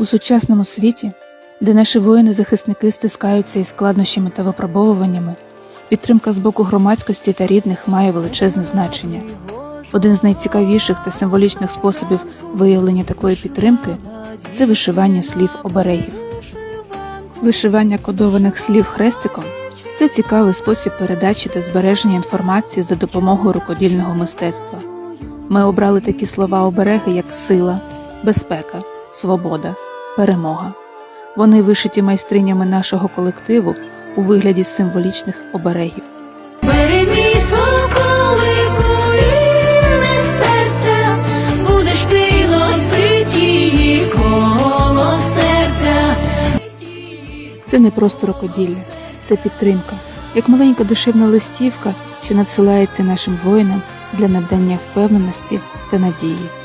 У сучасному світі, де наші воїни-захисники стискаються із складнощами та випробовуваннями, підтримка з боку громадськості та рідних має величезне значення. Один з найцікавіших та символічних способів виявлення такої підтримки це вишивання слів оберегів. Вишивання кодованих слів хрестиком це цікавий спосіб передачі та збереження інформації за допомогою рукодільного мистецтва. Ми обрали такі слова обереги, як сила, безпека, свобода, перемога. Вони вишиті майстринями нашого колективу у вигляді символічних оберегів. Соколику рівне серця, будеш ти носить її коло серця. Це не просто рукоділля, це підтримка, як маленька душевна листівка, що надсилається нашим воїнам для надання впевненості та надії.